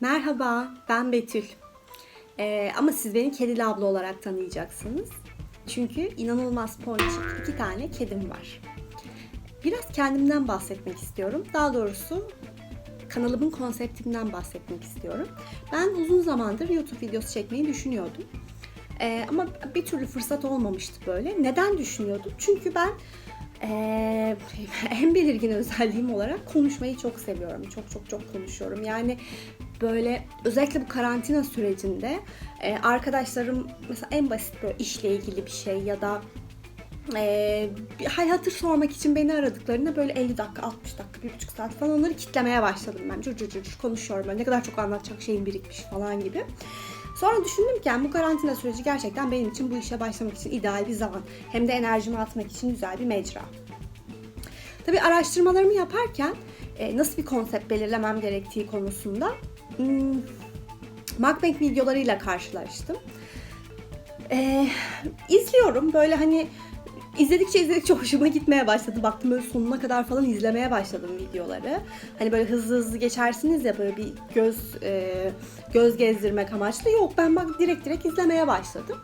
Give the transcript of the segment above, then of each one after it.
Merhaba, ben Betül. Ee, ama siz beni Kedili abla olarak tanıyacaksınız. Çünkü inanılmaz ponçik iki tane kedim var. Biraz kendimden bahsetmek istiyorum. Daha doğrusu kanalımın konseptinden bahsetmek istiyorum. Ben uzun zamandır YouTube videosu çekmeyi düşünüyordum. Ee, ama bir türlü fırsat olmamıştı böyle. Neden düşünüyordum? Çünkü ben ee, en belirgin özelliğim olarak konuşmayı çok seviyorum. Çok çok çok konuşuyorum. Yani böyle özellikle bu karantina sürecinde e, arkadaşlarım mesela en basit böyle işle ilgili bir şey ya da e, bir hal sormak için beni aradıklarında böyle 50 dakika, 60 dakika, bir buçuk saat falan onları kitlemeye başladım ben. Cır cır cır konuşuyorum böyle ne kadar çok anlatacak şeyim birikmiş falan gibi. Sonra düşündüm ki yani bu karantina süreci gerçekten benim için bu işe başlamak için ideal bir zaman. Hem de enerjimi atmak için güzel bir mecra. Tabii araştırmalarımı yaparken e, nasıl bir konsept belirlemem gerektiği konusunda hmm, videolarıyla karşılaştım. E, izliyorum böyle hani izledikçe izledikçe hoşuma gitmeye başladı. Baktım böyle sonuna kadar falan izlemeye başladım videoları. Hani böyle hızlı hızlı geçersiniz ya böyle bir göz e, göz gezdirmek amaçlı. Yok ben bak direkt direkt izlemeye başladım.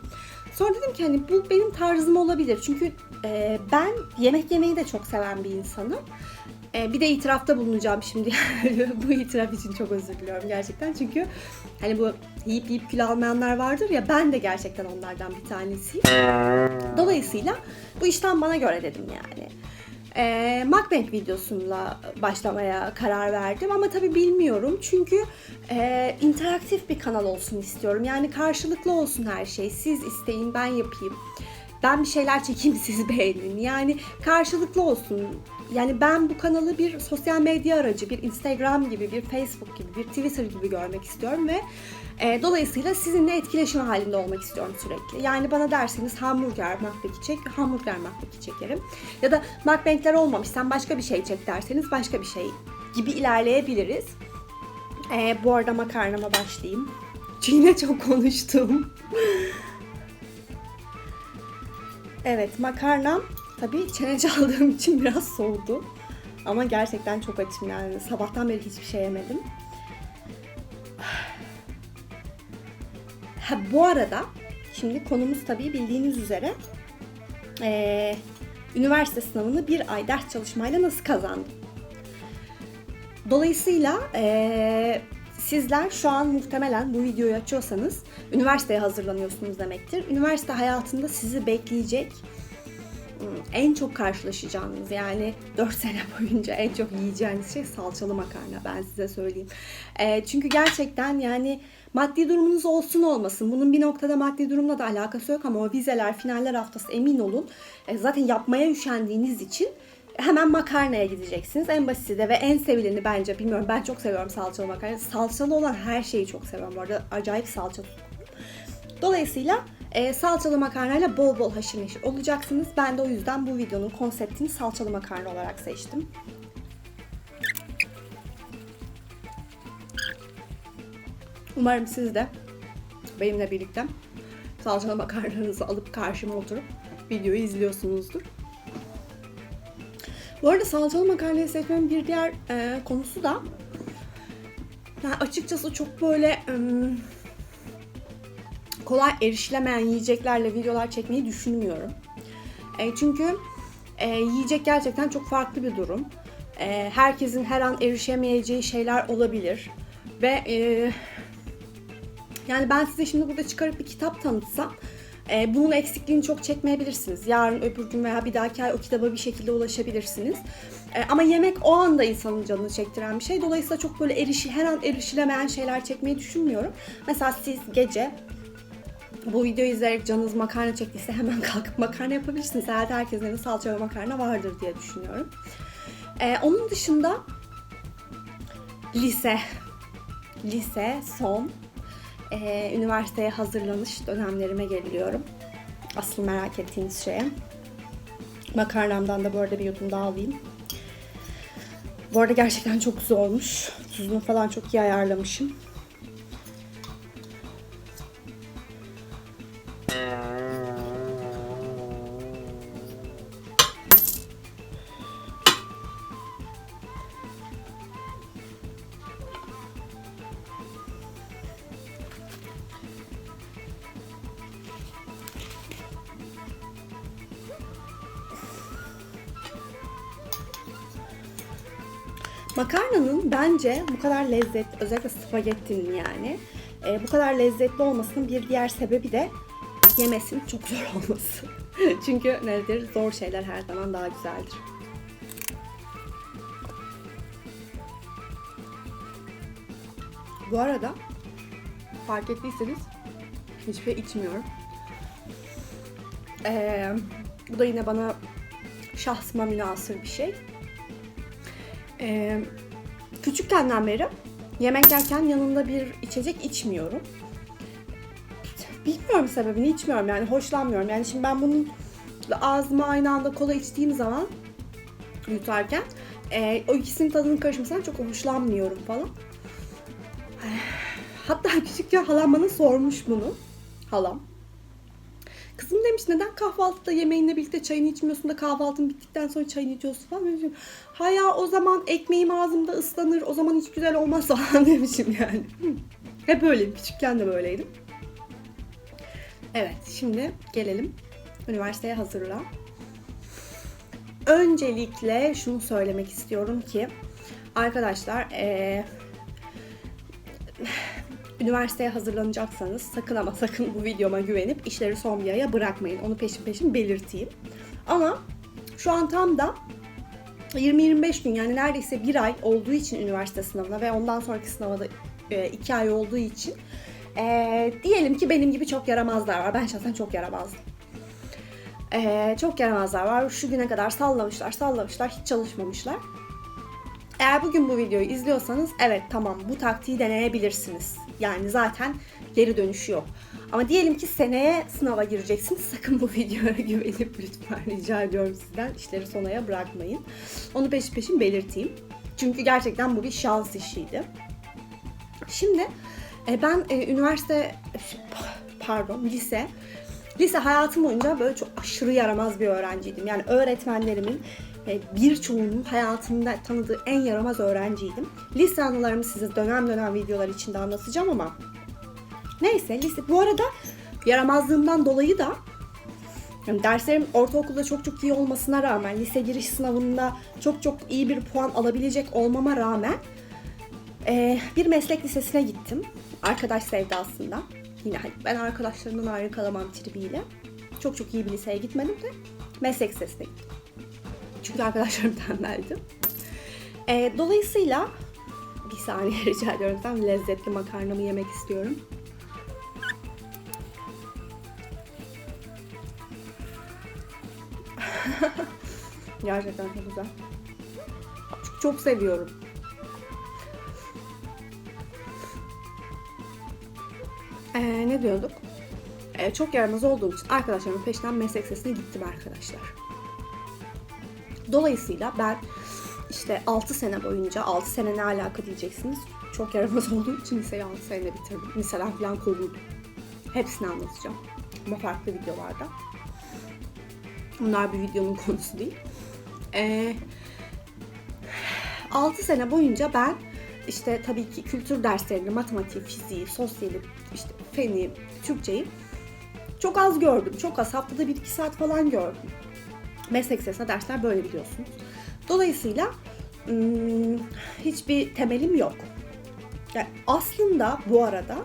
Sonra dedim ki hani bu benim tarzım olabilir. Çünkü e, ben yemek yemeyi de çok seven bir insanım. E, bir de itirafta bulunacağım şimdi. bu itiraf için çok özür diliyorum gerçekten. Çünkü hani bu yiyip yiyip kilo almayanlar vardır ya ben de gerçekten onlardan bir tanesiyim. Dolayısıyla bu işten bana göre dedim yani. E, mukbang videosuyla başlamaya karar verdim ama tabii bilmiyorum çünkü e, interaktif bir kanal olsun istiyorum. Yani karşılıklı olsun her şey. Siz isteyin ben yapayım. Ben bir şeyler çekeyim siz beğenin. Yani karşılıklı olsun. Yani ben bu kanalı bir sosyal medya aracı, bir Instagram gibi, bir Facebook gibi, bir Twitter gibi görmek istiyorum ve e, dolayısıyla sizinle etkileşim halinde olmak istiyorum sürekli. Yani bana derseniz hamburger mukbangi çek, hamburger mukbangi çekerim. Ya da mukbangler olmamış, sen başka bir şey çek derseniz başka bir şey gibi ilerleyebiliriz. E, bu arada makarnama başlayayım. Yine çok konuştum. evet makarnam tabii çenece aldığım için biraz soğudu. Ama gerçekten çok açım yani. Sabahtan beri hiçbir şey yemedim. Ha, bu arada şimdi konumuz tabii bildiğiniz üzere ee, üniversite sınavını bir ay ders çalışmayla nasıl kazandım? Dolayısıyla ee, sizler şu an muhtemelen bu videoyu açıyorsanız üniversiteye hazırlanıyorsunuz demektir. Üniversite hayatında sizi bekleyecek en çok karşılaşacağınız yani 4 sene boyunca en çok yiyeceğiniz şey salçalı makarna ben size söyleyeyim. E, çünkü gerçekten yani maddi durumunuz olsun olmasın bunun bir noktada maddi durumla da alakası yok ama o vizeler finaller haftası emin olun e, zaten yapmaya üşendiğiniz için hemen makarnaya gideceksiniz. En basiti de ve en sevileni bence bilmiyorum ben çok seviyorum salçalı makarna. Salçalı olan her şeyi çok seviyorum bu arada acayip salça Dolayısıyla e, salçalı makarnayla bol bol haşır neşir olacaksınız. Ben de o yüzden bu videonun konseptini salçalı makarna olarak seçtim. Umarım siz de benimle birlikte salçalı makarnanızı alıp karşıma oturup videoyu izliyorsunuzdur. Bu arada salçalı makarnayı seçmemin bir diğer e, konusu da yani açıkçası çok böyle e, kolay erişilemeyen yiyeceklerle videolar çekmeyi düşünmüyorum. E, çünkü e, yiyecek gerçekten çok farklı bir durum. E, herkesin her an erişemeyeceği şeyler olabilir. Ve e, yani ben size şimdi burada çıkarıp bir kitap tanıtsam e, bunun eksikliğini çok çekmeyebilirsiniz. Yarın öbür gün veya bir dahaki ay o kitaba bir şekilde ulaşabilirsiniz. E, ama yemek o anda insanın canını çektiren bir şey. Dolayısıyla çok böyle erişi, her an erişilemeyen şeyler çekmeyi düşünmüyorum. Mesela siz gece bu videoyu izleyerek canınız makarna çektiyse hemen kalkıp makarna yapabilirsiniz. Herhalde herkesin evinde salça ve makarna vardır diye düşünüyorum. Ee, onun dışında lise, lise son, ee, üniversiteye hazırlanış dönemlerime geliyorum. Asıl merak ettiğiniz şeye. Makarnamdan da bu arada bir yudum daha alayım. Bu arada gerçekten çok güzel olmuş. Tuzunu falan çok iyi ayarlamışım. Bence bu kadar lezzetli, özellikle spagettinin yani, e, bu kadar lezzetli olmasının bir diğer sebebi de yemesinin çok zor olması. Çünkü nedir? Zor şeyler her zaman daha güzeldir. Bu arada fark ettiyseniz hiçbir şey içmiyorum. Ee, bu da yine bana şahsıma münasır bir şey. Ee, küçükkenden beri yemek yerken yanında bir içecek içmiyorum. Bilmiyorum sebebini içmiyorum yani hoşlanmıyorum. Yani şimdi ben bunun ağzıma aynı anda kola içtiğim zaman yutarken e, o ikisinin tadının karışmasından çok hoşlanmıyorum falan. Hatta küçükken halam bana sormuş bunu. Halam. Kızım demiş neden kahvaltıda yemeğinle birlikte çayını içmiyorsun da kahvaltın bittikten sonra çayını içiyorsun falan demişim. Ha ya o zaman ekmeğim ağzımda ıslanır o zaman hiç güzel olmaz falan demişim yani. Hep öyleyim küçükken de böyleydim. Evet şimdi gelelim üniversiteye hazırla. Öncelikle şunu söylemek istiyorum ki arkadaşlar eee üniversiteye hazırlanacaksanız sakın ama sakın bu videoma güvenip işleri son bir aya bırakmayın. Onu peşin peşin belirteyim. Ama şu an tam da 20-25 gün yani neredeyse bir ay olduğu için üniversite sınavına ve ondan sonraki sınava da 2 ay olduğu için e, diyelim ki benim gibi çok yaramazlar var. Ben şahsen çok yaramazdım. E, çok yaramazlar var. Şu güne kadar sallamışlar, sallamışlar, hiç çalışmamışlar. Eğer bugün bu videoyu izliyorsanız evet tamam bu taktiği deneyebilirsiniz. Yani zaten geri dönüşü yok. Ama diyelim ki seneye sınava gireceksiniz. Sakın bu videoya güvenip lütfen rica ediyorum sizden işleri sonaya bırakmayın. Onu peşin peşin belirteyim. Çünkü gerçekten bu bir şans işiydi. Şimdi e, ben e, üniversite pardon lise lise hayatım boyunca böyle çok aşırı yaramaz bir öğrenciydim. Yani öğretmenlerimin birçoğunun hayatında tanıdığı en yaramaz öğrenciydim. Lise anılarımı size dönem dönem videolar içinde anlatacağım ama neyse lise bu arada yaramazlığımdan dolayı da yani derslerim ortaokulda çok çok iyi olmasına rağmen lise giriş sınavında çok çok iyi bir puan alabilecek olmama rağmen bir meslek lisesine gittim. Arkadaş sevdasında. Yine hani ben arkadaşlarımdan ayrı kalamam tribiyle. Çok çok iyi bir liseye gitmedim de meslek lisesine gittim. Çünkü arkadaşlarım tembeldi. E, dolayısıyla bir saniye rica ediyorum. Ben lezzetli makarnamı yemek istiyorum. Gerçekten çok güzel. Çok, çok seviyorum. Ee, ne diyorduk? Ee, çok yaramaz olduğum için arkadaşlarımın peşinden meslek sesine gittim arkadaşlar. Dolayısıyla ben işte 6 sene boyunca, 6 sene ne alaka diyeceksiniz. Çok yaramaz olduğu için liseyi 6 senede bitirdim. Liseden falan kovuldum. Hepsini anlatacağım. Ama farklı videolarda. Bunlar bir videonun konusu değil. Ee, 6 sene boyunca ben işte tabii ki kültür derslerini, matematik, fiziği, sosyali, işte feni, Türkçeyi çok az gördüm. Çok az. Haftada 1-2 saat falan gördüm. Meslek lisesinde dersler böyle biliyorsunuz. Dolayısıyla hmm, hiçbir temelim yok. Yani aslında bu arada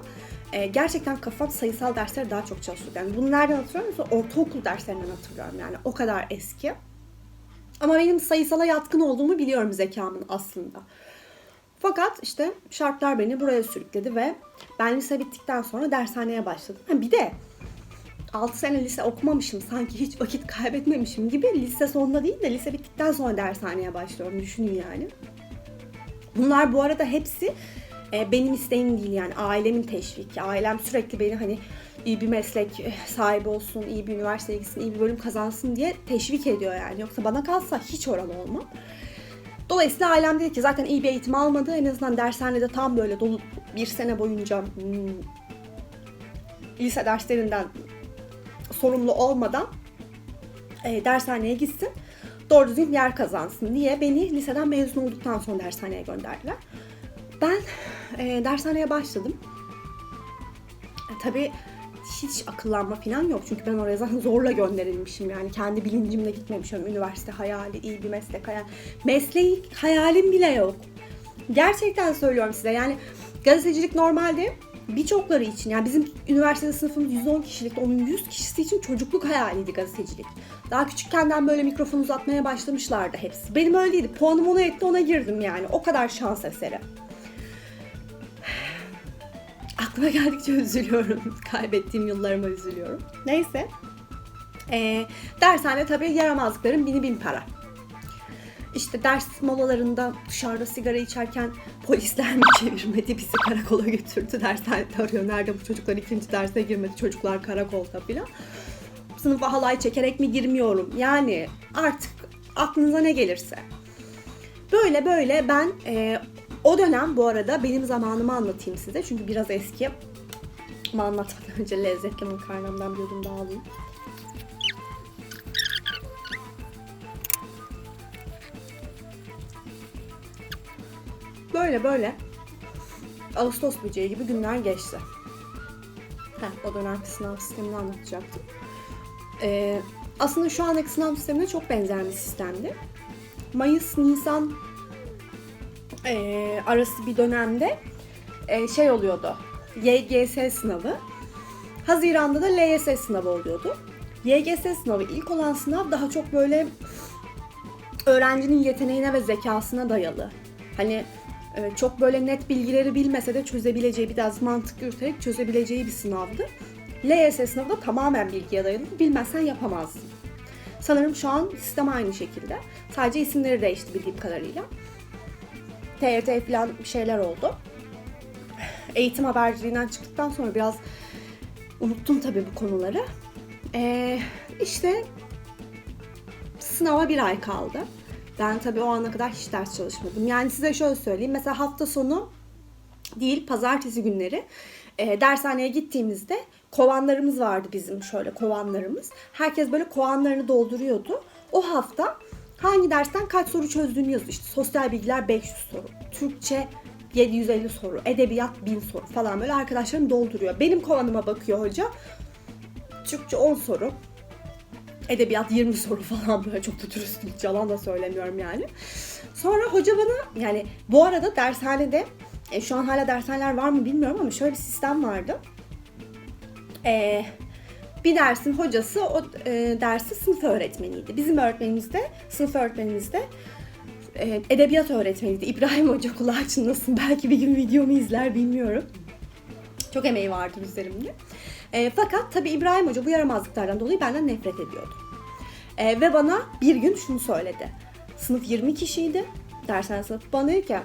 e, gerçekten kafam sayısal derslere daha çok çalışıyor. Yani bunu nereden hatırlıyorum? Mesela ortaokul derslerinden hatırlıyorum yani o kadar eski. Ama benim sayısala yatkın olduğumu biliyorum zekamın aslında. Fakat işte şartlar beni buraya sürükledi ve ben lise bittikten sonra dershaneye başladım. Ha, bir de 6 sene lise okumamışım sanki hiç vakit kaybetmemişim gibi lise sonunda değil de lise bittikten sonra dershaneye başlıyorum düşünün yani. Bunlar bu arada hepsi e, benim isteğim değil yani ailemin teşviki. Ailem sürekli beni hani iyi bir meslek sahibi olsun, iyi bir üniversiteye gitsin, iyi bir bölüm kazansın diye teşvik ediyor yani. Yoksa bana kalsa hiç oralı olmam. Dolayısıyla ailem dedi ki zaten iyi bir eğitim almadı. En azından dershanede tam böyle dolu bir sene boyunca hmm, lise derslerinden sorumlu olmadan e, dershaneye gitsin. Doğru düzgün yer kazansın diye beni liseden mezun olduktan sonra dershaneye gönderdiler. Ben e, dershaneye başladım. E, tabii hiç akıllanma falan yok. Çünkü ben oraya zaten zorla gönderilmişim yani. Kendi bilincimle gitmemişim. Üniversite hayali, iyi bir meslek hayal. Mesleği hayalim bile yok. Gerçekten söylüyorum size. Yani gazetecilik normalde birçokları için yani bizim üniversitede sınıfımız 110 kişilikti. Onun 100 kişisi için çocukluk hayaliydi gazetecilik. Daha küçükkenden böyle mikrofon uzatmaya başlamışlardı hepsi. Benim öyle değildi. Puanım ona etti ona girdim yani. O kadar şans eseri. Aklıma geldikçe üzülüyorum. Kaybettiğim yıllarıma üzülüyorum. Neyse. Ee, dershane tabii yaramazlıkların bini bin para. İşte ders molalarında dışarıda sigara içerken polisler mi çevirmedi bizi karakola götürdü dershanede arıyor. Nerede bu çocuklar ikinci derse girmedi çocuklar karakolda filan. Sınıfa halay çekerek mi girmiyorum? Yani artık aklınıza ne gelirse. Böyle böyle ben e, o dönem bu arada benim zamanımı anlatayım size. Çünkü biraz eski. Ama anlatmadan önce lezzetli makarnamdan bir yudum daha alayım. Böyle böyle Ağustos böceği gibi günler geçti. Heh, o dönemki sınav sistemini anlatacaktım. Ee, aslında şu andaki sınav sistemine çok benzer bir sistemdi. Mayıs, Nisan e, arası bir dönemde e, şey oluyordu. YGS sınavı. Haziran'da da LYS sınavı oluyordu. YGS sınavı ilk olan sınav daha çok böyle öğrencinin yeteneğine ve zekasına dayalı. Hani çok böyle net bilgileri bilmese de çözebileceği, biraz mantık yürüterek çözebileceği bir sınavdı. LYS sınavı da tamamen bilgiye dayalı. Bilmezsen yapamazdın. Sanırım şu an sistem aynı şekilde. Sadece isimleri değişti bildiğim kadarıyla. TRT falan bir şeyler oldu. Eğitim haberciliğinden çıktıktan sonra biraz unuttum tabii bu konuları. Ee, işte sınava bir ay kaldı. Ben tabii o ana kadar hiç ders çalışmadım. Yani size şöyle söyleyeyim. Mesela hafta sonu değil pazartesi günleri e, dershaneye gittiğimizde kovanlarımız vardı bizim şöyle kovanlarımız. Herkes böyle kovanlarını dolduruyordu. O hafta hangi dersten kaç soru çözdüğünü yazıyor. İşte sosyal bilgiler 500 soru, Türkçe 750 soru, edebiyat 1000 soru falan böyle arkadaşlarım dolduruyor. Benim kovanıma bakıyor hoca. Türkçe 10 soru, edebiyat 20 soru falan böyle çok da dürüst yalan da söylemiyorum yani. Sonra hoca bana yani bu arada dershanede e, şu an hala dershaneler var mı bilmiyorum ama şöyle bir sistem vardı. E, bir dersin hocası o e, dersi sınıf öğretmeniydi. Bizim öğretmenimiz de sınıf öğretmenimiz de e, edebiyat öğretmeniydi. İbrahim Hoca kulağı çınlasın. Belki bir gün videomu izler bilmiyorum. Çok emeği vardı üzerimde. E, fakat tabii İbrahim Hoca bu yaramazlıklardan dolayı benden nefret ediyordu. E, ve bana bir gün şunu söyledi. Sınıf 20 kişiydi. Dershane sınıfı bana dedi ki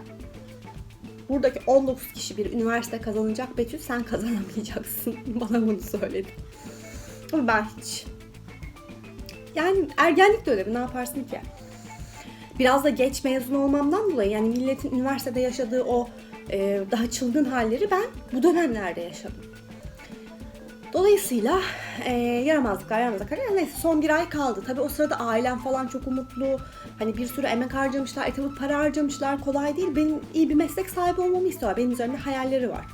buradaki 19 kişi bir üniversite kazanacak Betül sen kazanamayacaksın. bana bunu söyledi. Ama ben hiç. Yani ergenlik dönemi ne yaparsın ki? Biraz da geç mezun olmamdan dolayı yani milletin üniversitede yaşadığı o e, daha çılgın halleri ben bu dönemlerde yaşadım. Dolayısıyla e, yaramazlıklar, yaramazlıklar. Yani neyse son bir ay kaldı. Tabii o sırada ailem falan çok umutlu. Hani bir sürü emek harcamışlar, e tabii para harcamışlar. Kolay değil. Benim iyi bir meslek sahibi olmamı istiyorlar. Benim üzerimde hayalleri var.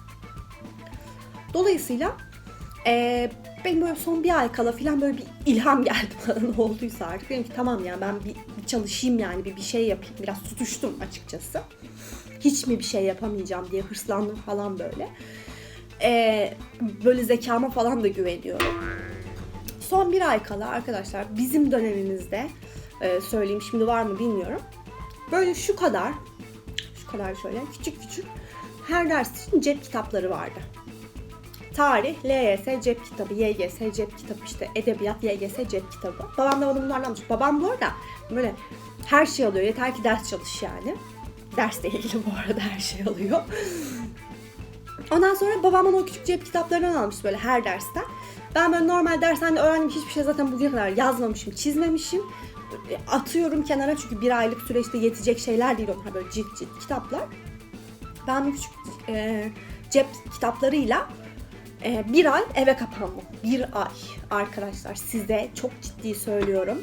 Dolayısıyla e, benim böyle son bir ay kala falan böyle bir ilham geldi bana ne olduysa artık. Dedim ki tamam ya ben bir, bir çalışayım yani bir, bir şey yapayım. Biraz tutuştum açıkçası. Hiç mi bir şey yapamayacağım diye hırslandım falan böyle. Ee, böyle zekama falan da güveniyorum. Son bir ay kala arkadaşlar bizim dönemimizde e, söyleyeyim şimdi var mı bilmiyorum. Böyle şu kadar şu kadar şöyle küçük küçük her ders için cep kitapları vardı. Tarih, LYS cep kitabı, YGS cep kitabı, işte edebiyat, YGS cep kitabı. Babam da bana bunlardan almış. Babam bu arada böyle her şey alıyor. Yeter ki ders çalış yani. Dersle ilgili bu arada her şey alıyor. Ondan sonra babam bana o küçük cep kitaplarından almış böyle her dersten. Ben böyle normal dershanede öğrendiğim hiçbir şey zaten bugüne kadar yazmamışım, çizmemişim. Atıyorum kenara çünkü bir aylık süreçte yetecek şeyler değil onlar böyle cilt cilt kitaplar. Ben bu küçük e, cep kitaplarıyla e, bir ay eve kapandım. Bir ay arkadaşlar size çok ciddi söylüyorum.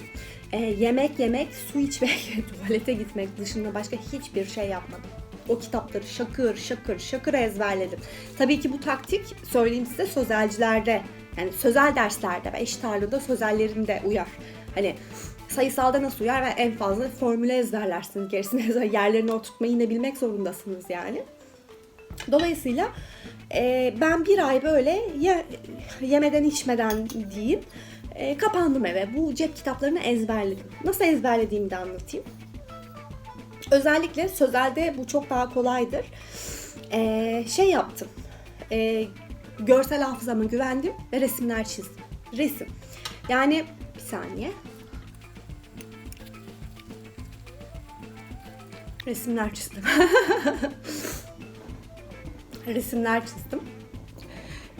E, yemek yemek, su içmek, tuvalete gitmek dışında başka hiçbir şey yapmadım o kitapları şakır şakır şakır ezberledim. Tabii ki bu taktik söyleyeyim size sözelcilerde yani sözel derslerde ve eşit ağırlığında sözellerinde uyar. Hani sayısalda nasıl uyar ve en fazla formüle ezberlersiniz. Gerisini ezber, yerlerine oturtmayı yine bilmek zorundasınız yani. Dolayısıyla e, ben bir ay böyle ye, yemeden içmeden diyeyim e, kapandım eve. Bu cep kitaplarını ezberledim. Nasıl ezberlediğimi de anlatayım. Özellikle sözelde bu çok daha kolaydır. E, şey yaptım. E, görsel hafızama güvendim ve resimler çizdim. Resim. Yani bir saniye. Resimler çizdim. resimler çizdim.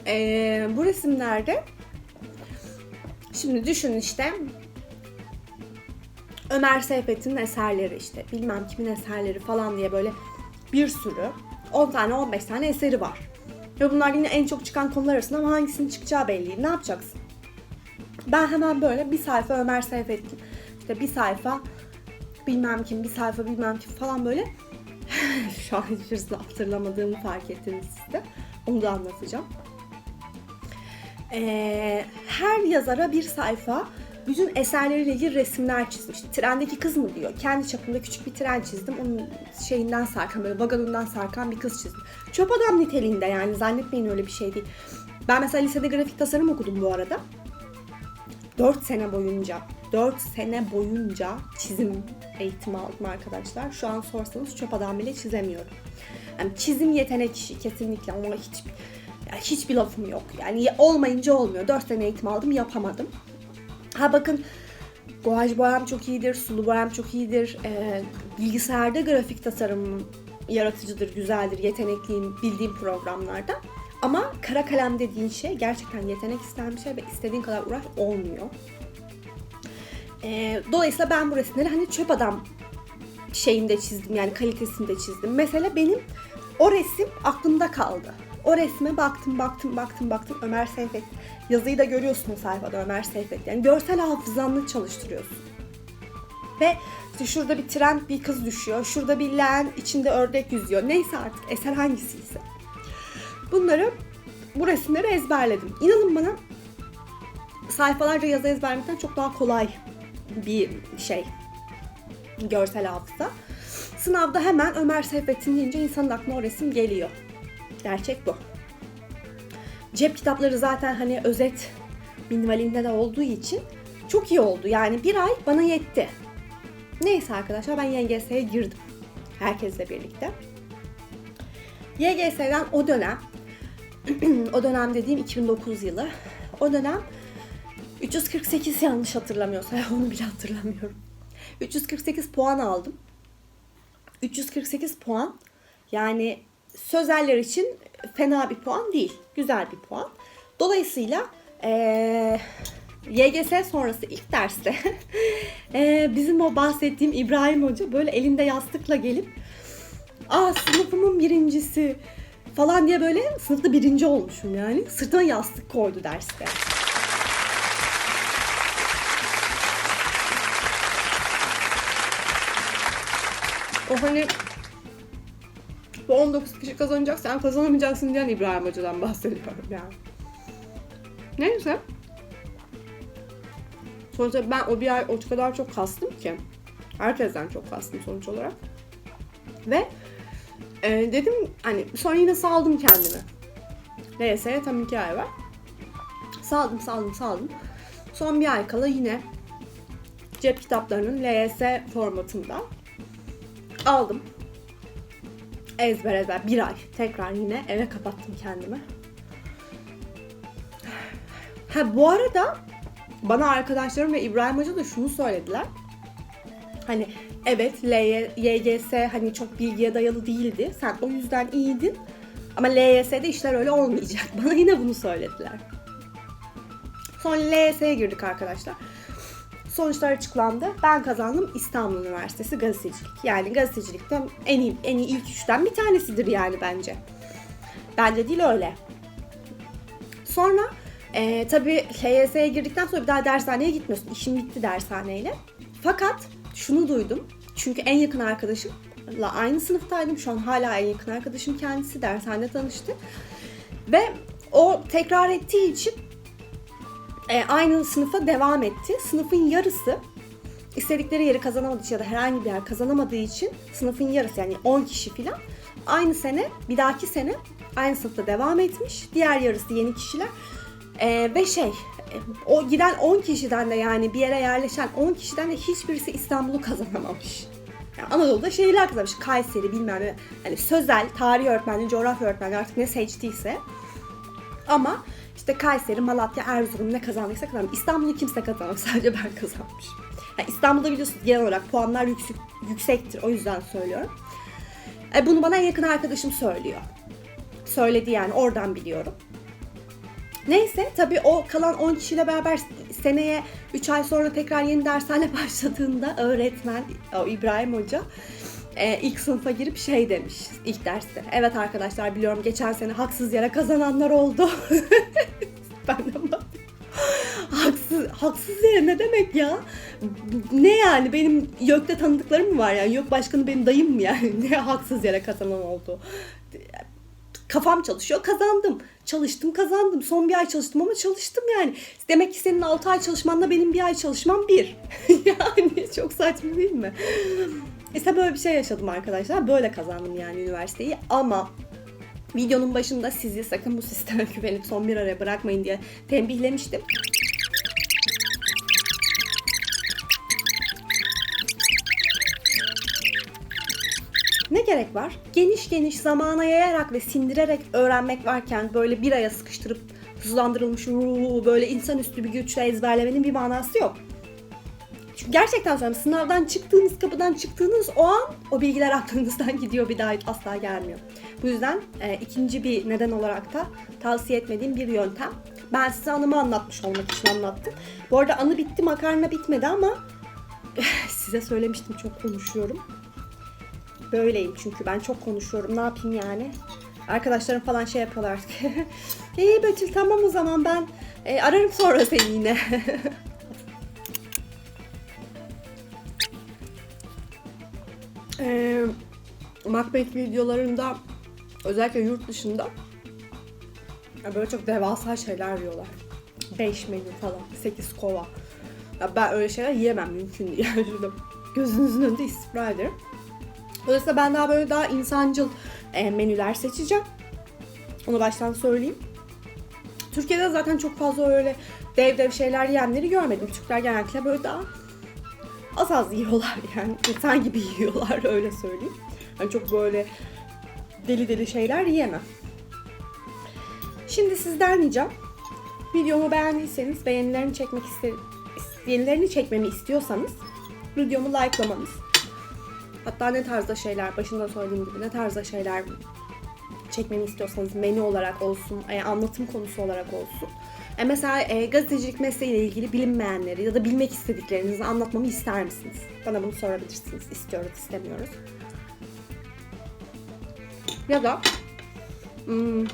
Ee, bu resimlerde şimdi düşün işte Ömer Seyfet'in eserleri işte bilmem kimin eserleri falan diye böyle bir sürü 10 tane 15 tane eseri var. Ve bunlar yine en çok çıkan konular arasında ama hangisinin çıkacağı belli değil. Ne yapacaksın? Ben hemen böyle bir sayfa Ömer Seyfettin, işte bir sayfa bilmem kim, bir sayfa bilmem kim falan böyle şu an hiçbirisini hatırlamadığımı fark ettiniz siz de. Onu da anlatacağım. Ee, her yazara bir sayfa bütün eserleriyle ilgili resimler çizmiş. Trendeki kız mı diyor. Kendi çapımda küçük bir tren çizdim. Onun şeyinden sarkan böyle vagonundan sarkan bir kız çizdim. Çöp adam niteliğinde yani zannetmeyin öyle bir şey değil. Ben mesela lisede grafik tasarım okudum bu arada. 4 sene boyunca 4 sene boyunca çizim eğitimi aldım arkadaşlar. Şu an sorsanız çöp adam bile çizemiyorum. Yani çizim yetenek işi kesinlikle ama hiç yani hiçbir lafım yok. Yani olmayınca olmuyor. 4 sene eğitim aldım yapamadım. Ha bakın guaj boyam çok iyidir, sulu boyam çok iyidir. Ee, bilgisayarda grafik tasarım yaratıcıdır, güzeldir, yetenekliyim bildiğim programlarda. Ama kara kalem dediğin şey gerçekten yetenek isteyen bir şey ve istediğin kadar uğraş olmuyor. Ee, dolayısıyla ben bu resimleri hani çöp adam şeyinde çizdim yani kalitesinde çizdim. Mesela benim o resim aklımda kaldı. O resme baktım baktım baktım baktım Ömer Seyfet. Yazıyı da görüyorsun sayfada Ömer Seyfet. Yani görsel hafızanı çalıştırıyorsun. Ve işte şurada bir tren bir kız düşüyor. Şurada bir leğen içinde ördek yüzüyor. Neyse artık eser hangisiyse. Bunları bu resimleri ezberledim. İnanın bana sayfalarca yazı ezberlemekten çok daha kolay bir şey. Görsel hafıza. Sınavda hemen Ömer Seyfettin deyince insanın aklına o resim geliyor. Gerçek bu. Cep kitapları zaten hani özet minimalinde de olduğu için çok iyi oldu. Yani bir ay bana yetti. Neyse arkadaşlar ben YGS'ye girdim. Herkesle birlikte. YGS'den o dönem o dönem dediğim 2009 yılı. O dönem 348 yanlış hatırlamıyorsam onu bile hatırlamıyorum. 348 puan aldım. 348 puan yani sözeller için fena bir puan değil. Güzel bir puan. Dolayısıyla ee, YGS sonrası ilk derste ee, bizim o bahsettiğim İbrahim Hoca böyle elinde yastıkla gelip aa sınıfımın birincisi falan diye böyle sınıfta birinci olmuşum yani. Sırtıma yastık koydu derste. O hani bu 19 kişi kazanacak sen kazanamayacaksın diyen İbrahim Hoca'dan bahsediyorum yani. Neyse. Sonuçta ben o bir ay o kadar çok kastım ki. Herkesten çok kastım sonuç olarak. Ve e, dedim hani sonra yine saldım kendimi. LYS'ye tam iki ay var. Saldım saldım saldım. Son bir ay kala yine cep kitaplarının LYS formatında aldım. Ezber ezber bir ay tekrar yine eve kapattım kendimi. Ha bu arada bana arkadaşlarım ve İbrahim Hoca da şunu söylediler. Hani evet YGS hani çok bilgiye dayalı değildi. Sen o yüzden iyiydin. Ama LYS'de işler öyle olmayacak. Bana yine bunu söylediler. Sonra LYS'ye girdik arkadaşlar. Sonuçlar açıklandı. Ben kazandım İstanbul Üniversitesi gazetecilik. Yani gazetecilikte en iyi, en iyi ilk üçten bir tanesidir yani bence. Bence değil öyle. Sonra e, tabii LYS'ye girdikten sonra bir daha dershaneye gitmiyorsun. İşim bitti dershaneyle. Fakat şunu duydum. Çünkü en yakın arkadaşımla aynı sınıftaydım. Şu an hala en yakın arkadaşım kendisi. Dershanede tanıştı. Ve o tekrar ettiği için e, aynı sınıfa devam etti. Sınıfın yarısı istedikleri yeri kazanamadığı için ya da herhangi bir yer kazanamadığı için sınıfın yarısı yani 10 kişi filan aynı sene bir dahaki sene aynı sınıfta devam etmiş. Diğer yarısı yeni kişiler. Ee, ve şey e, o giden 10 kişiden de yani bir yere yerleşen 10 kişiden de hiçbirisi İstanbul'u kazanamamış. Yani Anadolu'da şehirler kazanmış. Kayseri bilmem ne. Hani sözel, tarih öğretmenliği, coğrafya öğretmenliği artık ne seçtiyse. Ama işte Kayseri, Malatya, Erzurum ne kazandıysa kazanmış. İstanbul'u kimse kazanmamış. Sadece ben kazanmışım. Yani İstanbul'da biliyorsunuz genel olarak puanlar yüksek, yüksektir. O yüzden söylüyorum. E, bunu bana en yakın arkadaşım söylüyor. Söyledi yani oradan biliyorum. Neyse tabii o kalan 10 kişiyle beraber seneye 3 ay sonra tekrar yeni dershane başladığında öğretmen o İbrahim Hoca e, ilk sınıfa girip şey demiş ilk derste. Evet arkadaşlar biliyorum geçen sene haksız yere kazananlar oldu. ben de haksız, haksız yere ne demek ya? Ne yani benim YÖK'te tanıdıklarım mı var yani? YÖK başkanı benim dayım mı yani? Ne haksız yere kazanan oldu? kafam çalışıyor kazandım. Çalıştım kazandım. Son bir ay çalıştım ama çalıştım yani. Demek ki senin 6 ay çalışmanla benim bir ay çalışmam bir. yani çok saçma değil mi? İşte böyle bir şey yaşadım arkadaşlar. Böyle kazandım yani üniversiteyi ama videonun başında sizi sakın bu sisteme güvenip son bir araya bırakmayın diye tembihlemiştim. Ne gerek var? Geniş geniş zamana yayarak ve sindirerek öğrenmek varken böyle bir aya sıkıştırıp hızlandırılmış böyle insanüstü bir güçle ezberlemenin bir manası yok. Çünkü gerçekten söylüyorum sınavdan çıktığınız kapıdan çıktığınız o an o bilgiler aklınızdan gidiyor bir daha asla gelmiyor. Bu yüzden e, ikinci bir neden olarak da tavsiye etmediğim bir yöntem. Ben size anımı anlatmış olmak için anlattım. Bu arada anı bitti makarna bitmedi ama size söylemiştim çok konuşuyorum. Böyleyim çünkü ben çok konuşuyorum. Ne yapayım yani? Arkadaşlarım falan şey yapıyorlar. İyi Betül tamam o zaman ben e, ararım sonra seni yine. E, Macbeth videolarında özellikle yurt dışında ya böyle çok devasa şeyler yiyorlar. 5 menü falan, 8 kova. Ya ben öyle şeyler yiyemem mümkün değil. Yani şurada gözünüzün önünde istifra ederim. Dolayısıyla ben daha böyle daha insancıl e, menüler seçeceğim. Onu baştan söyleyeyim. Türkiye'de zaten çok fazla öyle dev dev şeyler yiyenleri görmedim. Türkler genellikle böyle daha az az yiyorlar yani. insan gibi yiyorlar öyle söyleyeyim. Yani çok böyle deli deli şeyler yiyemem. Şimdi sizden ricam videomu beğendiyseniz beğenilerini çekmek iste beğenilerini çekmemi istiyorsanız videomu likelamanız Hatta ne tarzda şeyler, başında söylediğim gibi ne tarzda şeyler çekmemi istiyorsanız menü olarak olsun, e, anlatım konusu olarak olsun. E, mesela e, gazetecilik mesleğiyle ilgili bilinmeyenleri ya da bilmek istediklerinizi anlatmamı ister misiniz? Bana bunu sorabilirsiniz. İstiyoruz, istemiyoruz. Ya da hmm,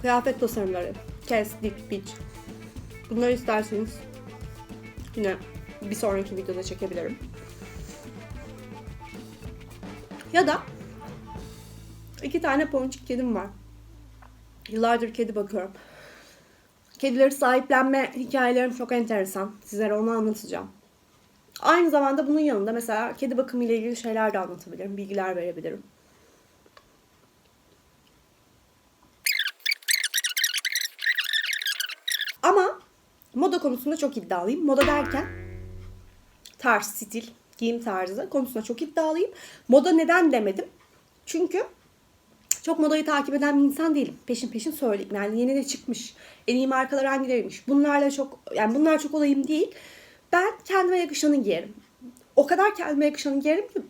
kıyafet tasarımları, kes, dik, biç. Bunları isterseniz Yine bir sonraki videoda çekebilirim. Ya da iki tane ponçik kedim var. Yıllardır kedi bakıyorum. Kedileri sahiplenme hikayelerim çok enteresan. Sizlere onu anlatacağım. Aynı zamanda bunun yanında mesela kedi bakımı ile ilgili şeyler de anlatabilirim, bilgiler verebilirim. Ama moda konusunda çok iddialıyım. Moda derken tarz, stil, giyim tarzı konusunda çok iddialıyım. Moda neden demedim? Çünkü çok modayı takip eden bir insan değilim. Peşin peşin söyleyeyim. Yani yeni ne çıkmış, en iyi markalar hangileriymiş. Bunlarla çok yani bunlar çok olayım değil. Ben kendime yakışanı giyerim. O kadar kendime yakışanı giyerim ki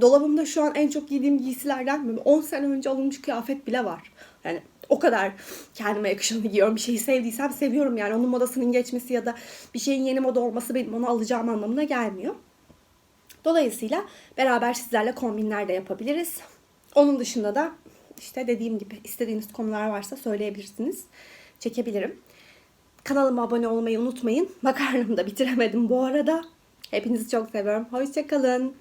dolabımda şu an en çok giydiğim giysilerden 10 sene önce alınmış kıyafet bile var. Yani o kadar kendime yakışanı giyiyorum. Bir şeyi sevdiysem seviyorum yani. Onun modasının geçmesi ya da bir şeyin yeni moda olması benim onu alacağım anlamına gelmiyor. Dolayısıyla beraber sizlerle kombinler de yapabiliriz. Onun dışında da işte dediğim gibi istediğiniz konular varsa söyleyebilirsiniz. Çekebilirim. Kanalıma abone olmayı unutmayın. Makarnamı da bitiremedim bu arada. Hepinizi çok seviyorum. Hoşçakalın.